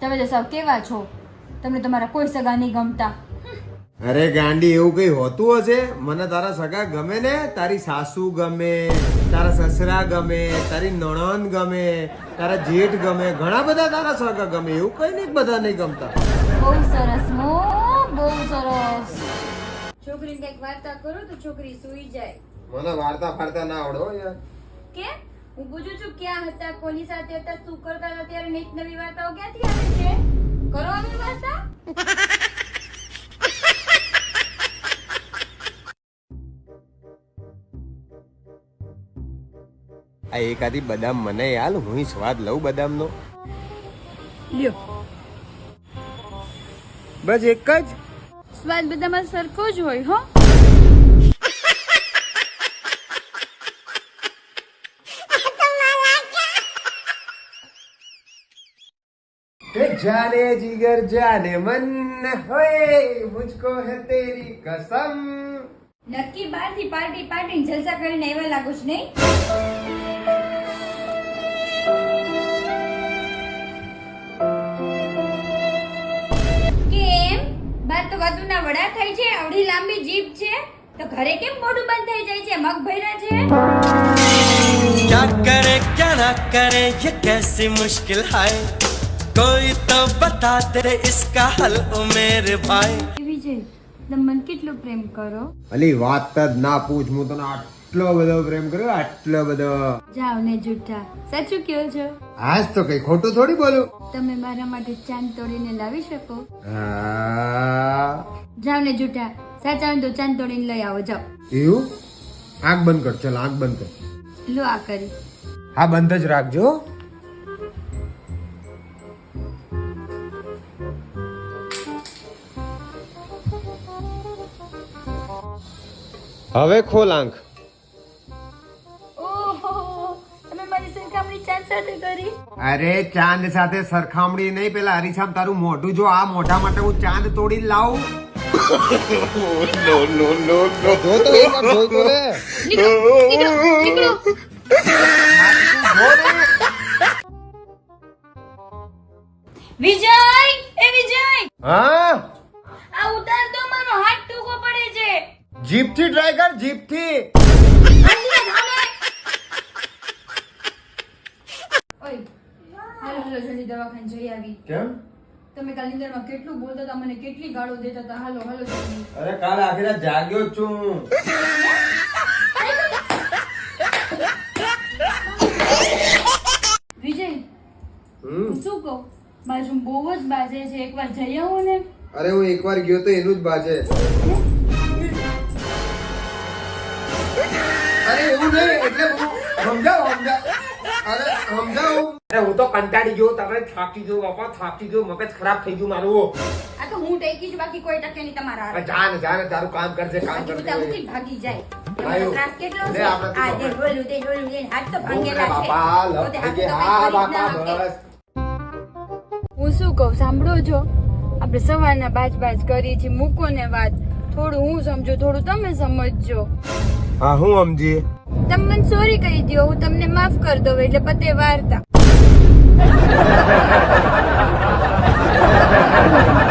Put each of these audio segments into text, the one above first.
તમે તો સાવ કેવા છો? તમને તમારા કોઈ સગા નહીં ગમતા. અરે ગાંડી એવું કઈ હોતું હશે? મને તારા સગા ગમે ને તારી સાસુ ગમે તારા સસરા ગમે તારી નણંદ ગમે તારા જેઠ ગમે ઘણા બધા તારા સગા ગમે એવું કઈ નહીં બધા નહીં ગમતા. બહુ સરસ મો બહુ સરસ. છોકરીને કંઈક વાર્તા કરો તો છોકરી સૂઈ જાય. મને વાર્તા ફાડતા ના આવડો યાર. કે હું પૂછું છું ક્યાં હતા કોની સાથે હતા શું કરતા હતા ત્યારે નીત નવી વાર્તાઓ ક્યાંથી આવે છે? કરો આવી વાર્તા? આ એકાદી બદામ મને હાલ હું સ્વાદ લઉં બદામનો. લ્યો. બસ એક જ? સ્વાદ બધામાં સરખો જ હોય હો. जाने जिगर जाने मन होए मुझको है तेरी कसम નક્કી બાર થી પાર્ટી પાર્ટી જલસા કરીને એવા લાગુ છે નહીં કેમ બાર તો વધુના વડા થાય છે આવડી લાંબી જીભ છે તો ઘરે કેમ મોઢું બંધ થઈ જાય છે મગ ભર્યા છે क्या करे क्या ना करे ये कैसी मुश्किल है कोई तो बता दे इसका हल ओ मेरे भाई વિજય તમે મને કેટલો પ્રેમ કરો અલી વાત જ ના પૂછ હું તને આટલો બધો પ્રેમ કર્યો આટલો બધો જાવ ને જૂઠા સાચું કહો છો આજ તો કઈ ખોટું થોડી બોલું તમે મારા માટે ચાંદ તોડીને લાવી શકો હા જાવ ને જૂઠા સાચા હોય તો ચાંદ તોડીને લઈ આવો જાઓ એવું આંખ બંધ કર ચલ આંખ બંધ કર લો આ કરી હા બંધ જ રાખજો હવે ખોલ આંખ. અરે ચાંદ સાથે સરખામણી નહીં પેલા હરીશામ તારું મોઢું જો આ મોઢા માટે હું ચાંદ તોડી લાવું. વિજય એ વિજય નો જીપથી ટ્રાય કર જીપથી. દવાખાને જઈ આવી. કેમ? તમે કાલ નિંદરમાં કેટલું બોલતા હતા મને કેટલી ગાળો દેતા હતા? હાલો હાલો અરે કાલ આખી રાત જાગ્યો જ છું. વિજય શું કહું? બાજુ બહુ જ બાજે છે એકવાર જઈ આવો ને. અરે હું એકવાર ગયો તો એનું જ બાજે. અરે હું તો કંટાળી ગયો તમે થાકી ગયો બાપા થાકી ગયો મગજ ખરાબ થઈ ગયું મારું. આ તો હું ટેકી છું બાકી કોઈ ટકે નહીં તમારા હવે હારે. જા ને તારું કામ કરજે કામ કરજે. તું મૂકીને ભાગી જાય. છે? તો તે તે તો છે. તો હા શું કહું સાંભળો છો આપણે સવારના બાજ બાજ કરી છીએ મૂકો ને વાત. થોડું હું સમજો થોડું તમે સમજજો. હા હું સમજી તમે મને સોરી કહી દો હું તમને માફ કરી દઉં એટલે પતે વાર્તા. Ha ha ha ha ha!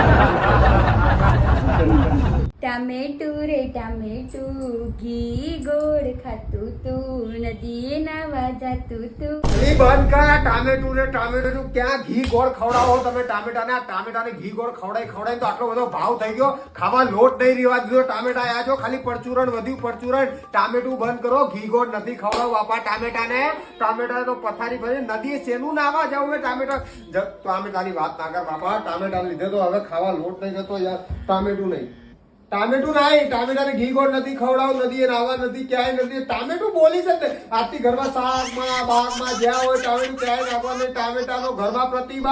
ટામેટું ઘી ગોળ ખાતું તું, નદીએ નાવા જાતું તું. ઈ બંધ કર ટામેટું ને ટામેટું ક્યાં ઘી ગોળ ખવડાવો તમે? ટામેટાને આ ટામેટાને ઘી ગોળ ખવડાઈ ખવડાઈ તો આટલો બધો ભાવ થઈ ગયો. ખાવા લોટ નહીં રેવા દીધો, ટામેટા આયા છો, ખાલી પરચુરણ, વધ્યું પરચુરણ. ટામેટું બંધ કરો, ઘી ગોળ નથી ખવડાવ બાપા ટામેટાને. ટામેટા તો પથારી ભરી નદીએ શેનું નાવા જવું એ ટામેટા ટામેટાની વાત ના કર બાપા ટામેટા લીધે તો હવે ખાવા લોટ નહીં જતો યાર, ટામેટું નહીં. ટામેટું નહીં, ટામેટાને ઘી ગોળ નથી, ખવડાવ નદીએ નાવા નથી, ક્યાંય નથી ટામેટું બોલી છે ને આજથી ઘરમાં શાકમાં બાગમાં જ્યાં હોય ટામેટું ક્યાંય નાખવાનું. ટામેટાનો ઘરમાં પ્રતિભા